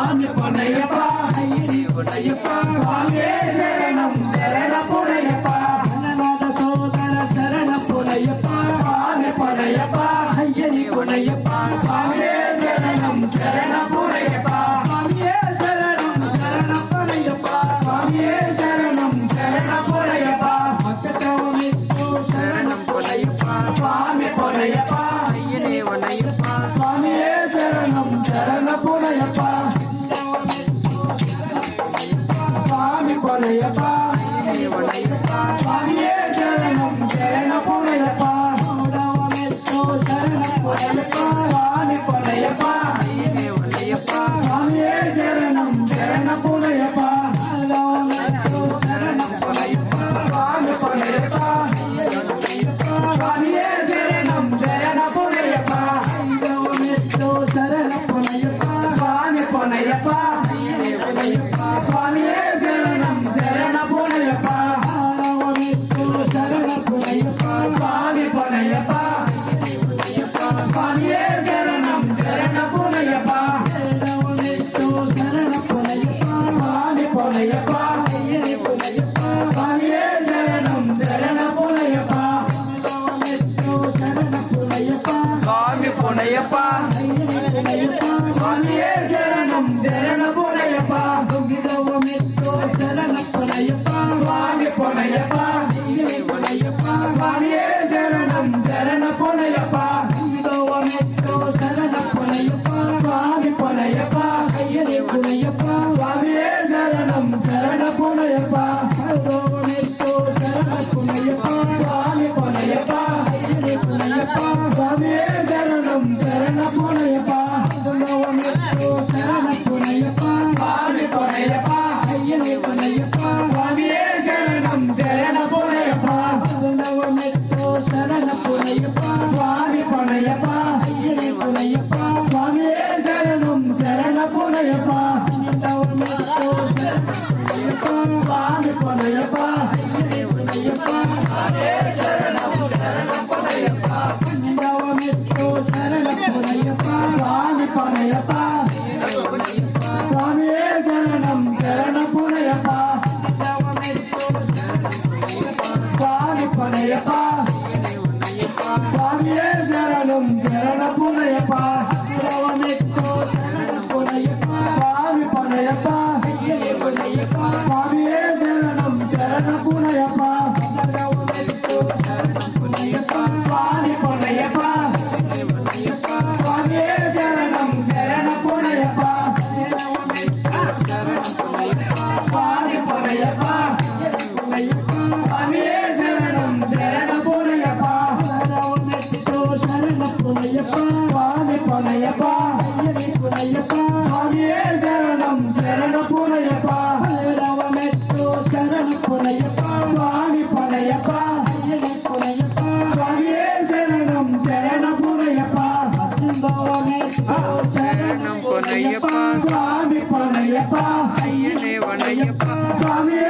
சுவாமி பொன்னையப்பா. உன்னையப்பா. சுவாமியே சரணம் சரண பொன்னையப்பா அனநாத சோதர சரண புனையப்பா சுவாமி பொன்னையப்பா. ஐயனே உன்னையப்பா. சுவாமியே சரணம் சரண பொன்னையப்பா சுவாமியே உன்னையப்பா சுவாமியே சுவாமி பொன்னையப்பா. சுவாமியே சரணம் சரண பொன்னையப்பா. சரண புனையப்பா சுவாமி பொன்னையப்பா. சுவாமியே சரணம் சரண பொன்னையப்பா. சரண சுவாமி பொன்னையப்பா. சுவாமியே சரணம் சரண சரண பொன்னையப்பா சரண புனையப்பா சுவாமி பொன்னையப்பா ஐயனே உன்னையப்பா சுவாமியே சரணம் சரண பொன்னையப்பா சரண புனையப்பா சுவாமி சுவாமி பொன்னையப்பா ஐயனே உன்னையப்பா சுவாமியே சரணம் சரண பொன்னையப்பா சூடவமிக்கோ சரண புனையப்பா சுவாமி பொன்னையப்பா ஐயனே உன்னையப்பா புனையப்பா சுவாமி பொன்னையப்பா. ஐயனே உன்னையப்பா சுவாமியே சரணம் சரண புனையப்பா. சுவாமி பொன்னையப்பா ஐயனே உன்னையப்பா சுவாமியே சரணம் சரண புனையப்பா. சுவாமி பொன்னையப்பா ஐயனே உன்னையப்பா சுவாமியே